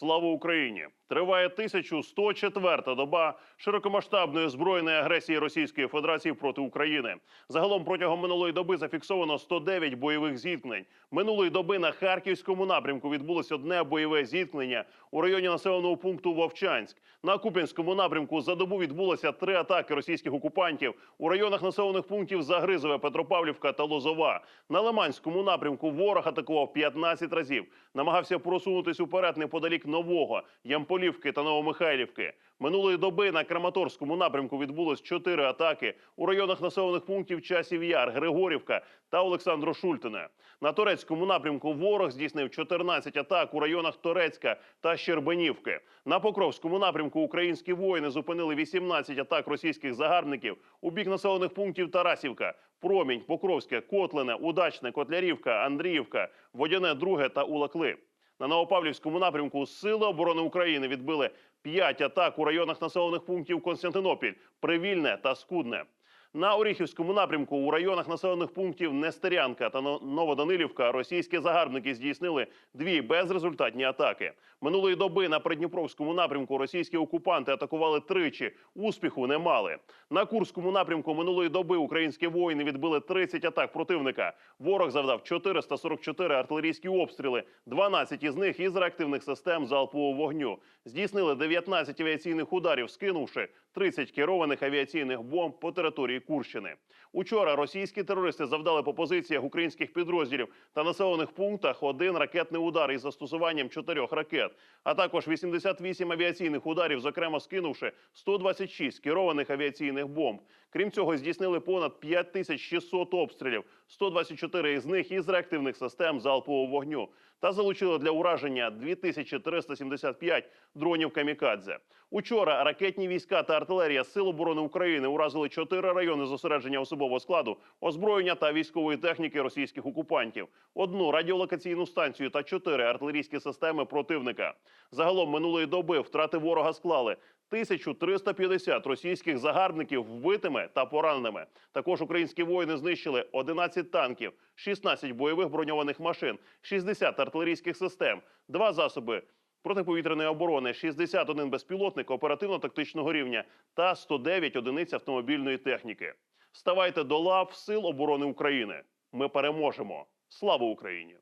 Слава Україні! Триває 1104-та доба широкомасштабної збройної агресії Російської Федерації проти України. Загалом протягом минулої доби зафіксовано 109 бойових зіткнень. Минулої доби на харківському напрямку відбулось одне бойове зіткнення у районі населеного пункту Вовчанськ. На Куп'янському напрямку за добу відбулося три атаки російських окупантів у районах населених пунктів Загризове, Петропавлівка та Лозова. На Лиманському напрямку ворог атакував 15 разів. Намагався просунутись уперед неподалік нового Ямполівки та Новомихайлівки. Минулої доби на Краматорському напрямку відбулось чотири атаки у районах населених пунктів Часів Яр, Григорівка та Олександро Шультине. На турецькому напрямку ворог здійснив 14 атак у районах Торецька та Щербанівки. На Покровському напрямку українські воїни зупинили 18 атак російських загарбників у бік населених пунктів Тарасівка, Промінь, Покровське, Котлине, Удачне, Котлярівка, Андріївка, Водяне, Друге та Улакли. На Новопавлівському напрямку Сили оборони України відбили п'ять атак у районах населених пунктів Константинопіль, Привільне та Скудне. На Оріхівському напрямку у районах населених пунктів Нестерянка та Но- Новоданилівка російські загарбники здійснили дві безрезультатні атаки. Минулої доби на Придніпровському напрямку російські окупанти атакували тричі. Успіху не мали. На Курському напрямку минулої доби українські воїни відбили 30 атак противника. Ворог завдав 444 артилерійські обстріли, 12 із них із реактивних систем залпового вогню. Здійснили 19 авіаційних ударів, скинувши 30 керованих авіаційних бомб по території Курщини. Учора російські терористи завдали по позиціях українських підрозділів та населених пунктах один ракетний удар із застосуванням чотирьох ракет, а також 88 авіаційних ударів, зокрема скинувши 126 керованих авіаційних бомб. Крім цього, здійснили понад 5600 обстрілів, 124 із них із реактивних систем залпового вогню та залучили для ураження 2375 дронів камікадзе. Учора ракетні війська та артилерія Сил оборони України уразили чотири райони зосередження особового складу, озброєння та військової техніки російських окупантів, одну радіолокаційну станцію та чотири артилерійські системи противника. Загалом минулої доби втрати ворога склали 1350 російських загарбників вбитими та пораненими. Також українські воїни знищили 11 танків, 16 бойових броньованих машин, 60 артилерійських систем, два засоби протиповітряної оборони, 61 безпілотник оперативно-тактичного рівня та 109 одиниць автомобільної техніки. Ставайте до лав Сил оборони України. Ми переможемо. Слава Україні!